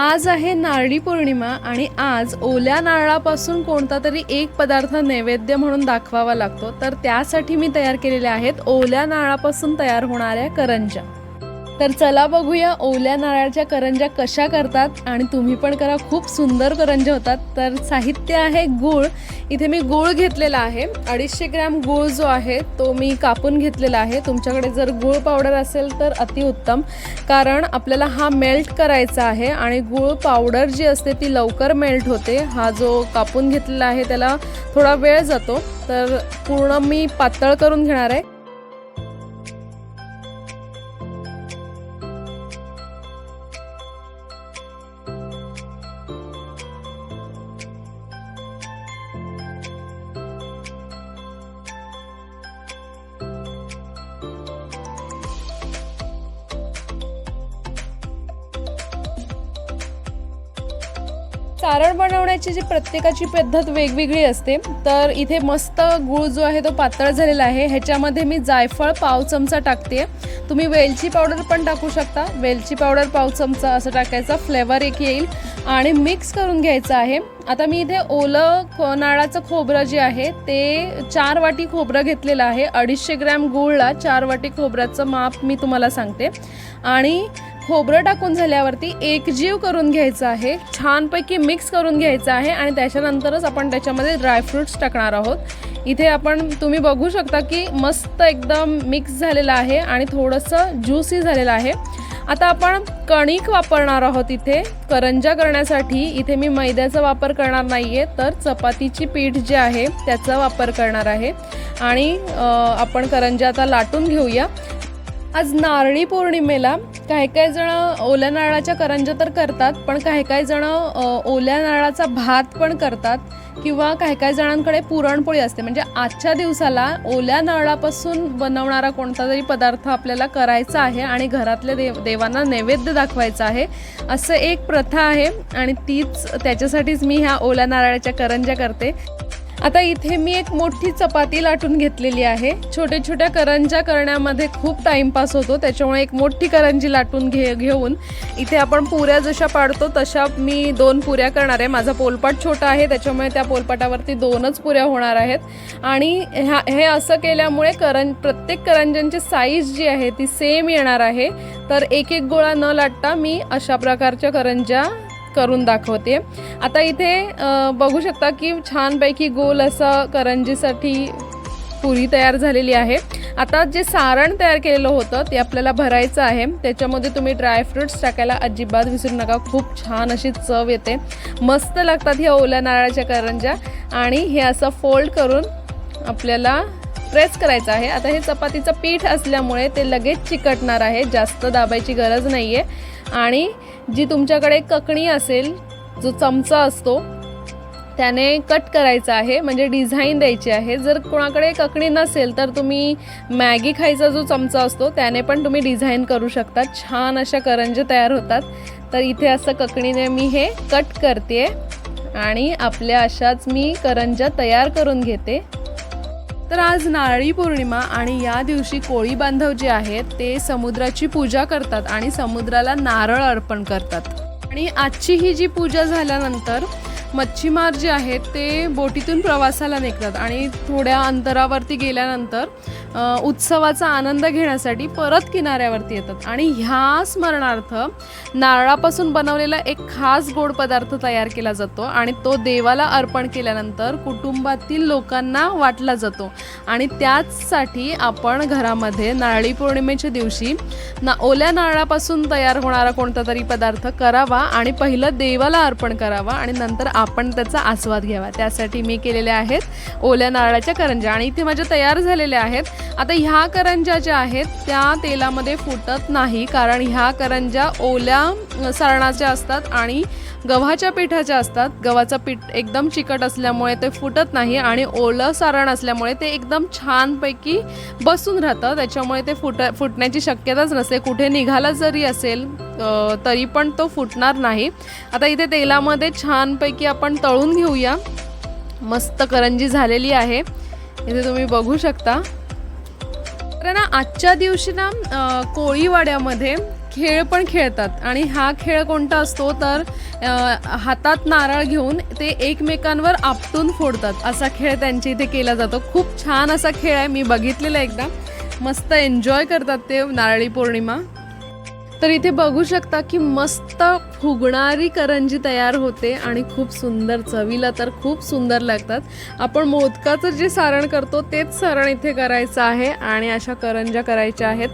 आज आहे नारळी पौर्णिमा आणि आज ओल्या नारळापासून कोणता तरी एक पदार्थ नैवेद्य म्हणून दाखवावा लागतो. तर त्यासाठी मी तयार केलेल्या आहेत ओल्या नारळापासून तयार होणाऱ्या करंजा तर चला बघूया ओल्या नारळाच्या करंजा कशा करतात आणि तुम्ही पण करा खूप सुंदर करंज्या होतात. तर साहित्य आहे गूळ. इथे मी गूळ घेतलेला आहे. अडीचशे ग्रॅम गूळ जो आहे तो मी कापून घेतलेला आहे. तुमच्याकडे जर गूळ पावडर असेल तर अतिउत्तम कारण आपल्याला हा मेल्ट करायचा आहे आणि गूळ पावडर जी असते ती लवकर मेल्ट होते. हा जो कापून घेतलेला आहे त्याला थोडा वेळ जातो. तर पूर्ण मी पातळ करून घेणार आहे. सारण बनवण्याची जी प्रत्येकाची पद्धत वेगवेगळी असते तर इथे मस्त गूळ जो आहे तो पातळ झालेला आहे. ह्याच्यामध्ये मी जायफळ पाव चमचा टाकते. तुम्ही वेलची पावडर पण टाकू शकता. वेलची पावडर पाव चमचा असं टाकायचा फ्लेवर एक येईल. आणि मिक्स करून घ्यायचं आहे. आता मी इथे ओलं खो खोबरं जे आहे ते चार वाटी खोबरं घेतलेलं आहे. अडीचशे ग्रॅम गुळला चार वाटी खोबऱ्याचं माप मी तुम्हाला सांगते. आणि खोबरं टाकून झाल्यावरती एकजीव करून घ्यायचं आहे. छानपैकी मिक्स करून घ्यायचं आहे आणि त्याच्यानंतरच आपण त्याच्यामध्ये ड्रायफ्रुट्स टाकणार आहोत. इथे आपण तुम्ही बघू शकता की मस्त एकदम मिक्स झालेलं आहे आणि थोडंसं ज्युसी झालेलं आहे. आता आपण कणिक वापरणार आहोत इथे. करंजा करण्यासाठी इथे मी मैद्याचा वापर करणार नाही आहे तर चपातीची पीठ जे आहे त्याचा वापर करणार आहे. आणि आपण करंजा आता लाटून घेऊया. आज नारळी पौर्णिमेला काही काही जण ओल्या नारळाच्या करंजा तर करतात पण काही काही जण ओल्या नारळाचा भात पण करतात किंवा काही काही जणांकडे पुरणपोळी असते. म्हणजे आजच्या दिवसाला ओल्या नारळापासून बनवणारा कोणता तरी पदार्थ आपल्याला करायचा आहे आणि घरातल्या देव देवांना नैवेद्य दाखवायचा आहे असं एक प्रथा आहे. आणि तीच त्याच्यासाठीच मी ह्या ओल्या नारळाच्या करंजा करते. आता इथे मी एक मोठी चपाती लाटून घेतलेली आहे. छोट्या छोट्या करंजा करण्यामध्ये खूप टाइमपास होतो. त्याच्यामुळे एक मोठी करंजी लाटून घे घेऊन इथे आपण पुऱ्या जशा पाडतो तशा मी दोन पुऱ्या करणार आहे. माझा पोलपाट छोटा आहे त्याच्यामुळे त्या पोलपाटावरती दोनच पुऱ्या होणार आहेत. आणि ह्या हे असं केल्यामुळे करं प्रत्येक करंजांची साईज जी आहे ती सेम येणार आहे. तर एक एक गोळा न लाटता मी अशा प्रकारच्या करंजा करून दाखवते. आता इथे बघू शकता की छानपैकी गोल असं करंजीसाठी पुरी तयार झालेली आहे. आता जे सारण तयार केलेलं होतं ते आपल्याला भरायचं आहे. त्याच्यामध्ये तुम्ही ड्रायफ्रुट्स टाकायला अजिबात विसरू नका. खूप छान अशी चव येते. मस्त लागतात ह्या ओल्या नारळाच्या करंजा आणि हे असं फोल्ड करून आपल्याला प्रेस करायचं आहे. आता हे चपातीचं पीठ असल्यामुळे ते लगेच चिकटणार आहे. जास्त दाबायची गरज नाही आहे आणि जी तुमच्याकडे ककणी असेल जो चमचा असतो त्याने कट करायचा आहे. म्हणजे डिझाईन द्यायची आहे. जर कोणाकडे ककणी नसेल तर तुम्ही मॅगी खायचा जो चमचा असतो त्याने पण तुम्ही डिझाईन करू शकता. छान अशा करंजे तयार होतात. तर इथे असं ककणीने मी हे कट करते आणि आपल्या अशाच मी करंजा तयार करून घेते. तर आज नारळी पौर्णिमा आणि या दिवशी कोळी बांधव जे आहेत ते समुद्राची पूजा करतात आणि समुद्राला नारळ अर्पण करतात. आणि आजची ही जी पूजा झाल्यानंतर मच्छीमार जे आहेत ते बोटीतून प्रवासाला निघतात आणि थोड्या अंतरावरती गेल्यानंतर उत्सवाचा आनंद घेण्यासाठी परत किनाऱ्यावरती येतात. आणि ह्या स्मरणार्थ नारळापासून बनवलेला एक खास गोड पदार्थ तयार केला जातो आणि तो देवाला अर्पण केल्यानंतर कुटुंबातील लोकांना वाटला जातो. आणि त्याचसाठी आपण घरामध्ये नारळी पौर्णिमेच्या दिवशी ना ओल्या नारळापासून तयार होणारा कोणता तरी पदार्थ करावा आणि पहिलं देवाला अर्पण करावा आणि नंतर आपण त्याचा आस्वाद घ्यावा. त्यासाठी मी केलेल्या आहेत ओल्या नारळाच्या करंजा आणि इथे माझ्या तयार झालेल्या आहेत आता ह्या करंजा ज्या आहेत त्या तेलामध्ये फुटत नाही. कारण ह्या करंजा ओल्या सरणाच्या सारणाच्या असतात आणि गव्हाच्या पिठाच्या असतात गव्हाचं पीठ एकदम चिकट असल्यामुळे ते फुटत नाही आणि ओलं सारण असल्यामुळे ते एकदम छानपैकी बसून राहतं. त्याच्यामुळे ते फुट फुटण्याची शक्यताच नसते. कुठे निघाला जरी असेल तरी पण तो फुटणार नाही. आता इथे तेलामध्ये छानपैकी आपण तळून घेऊया. मस्त करंजी झालेली आहे. इथे तुम्ही बघू शकता. तर ना आजच्या दिवशी ना कोळीवाड्यामध्ये खेळ पण खेळतात. आणि हा खेळ कोणता असतो तर हातात नारळ घेऊन ते एकमेकांवर आपटून फोडतात. असा खेळ त्यांच्या इथे केला जातो. खूप छान असा खेळ आहे. मी बघितलेला एकदा. मस्त एन्जॉय करतात ते नारळी पौर्णिमा. तर इथे बघू शकता की मस्त फुगणारी करंजी तयार होते आणि खूप सुंदर चवीला तर खूप सुंदर लागतात. आपण मोदकाचं जे सारण करतो तेच सारण इथे करायचं आहे आणि अशा करंज्या करायच्या आहेत.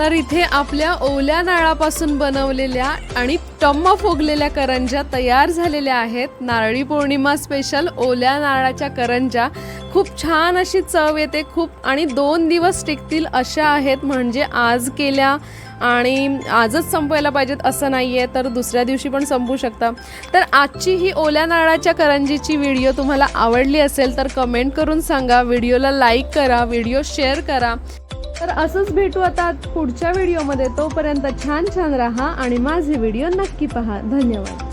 तर इथे आपल्या ओल्या नारळापासून बनवलेल्या आणि टम्म फोगलेल्या करंज्या तयार झालेल्या आहेत. नारळी पौर्णिमा स्पेशल ओल्या नारळाच्या करंज्या. खूप छान अशी चव येते खूप आणि दोन दिवस टिकतील अशा आहेत. म्हणजे आज केल्या आणि आजच संपवायला पाहिजेत असं नाही आहे तर दुसऱ्या दिवशी पण संपू शकता. तर आजची ही ओल्या नारळाच्या करंजीची व्हिडिओ तुम्हाला आवडली असेल तर कमेंट करून सांगा. व्हिडिओला लाईक करा व्हिडिओ शेअर करा. तर असंच भेटू आता पुढच्या व्हिडिओमध्ये तोपर्यंत छान छान राहा आणि माझे व्हिडिओ नक्की पहा. धन्यवाद.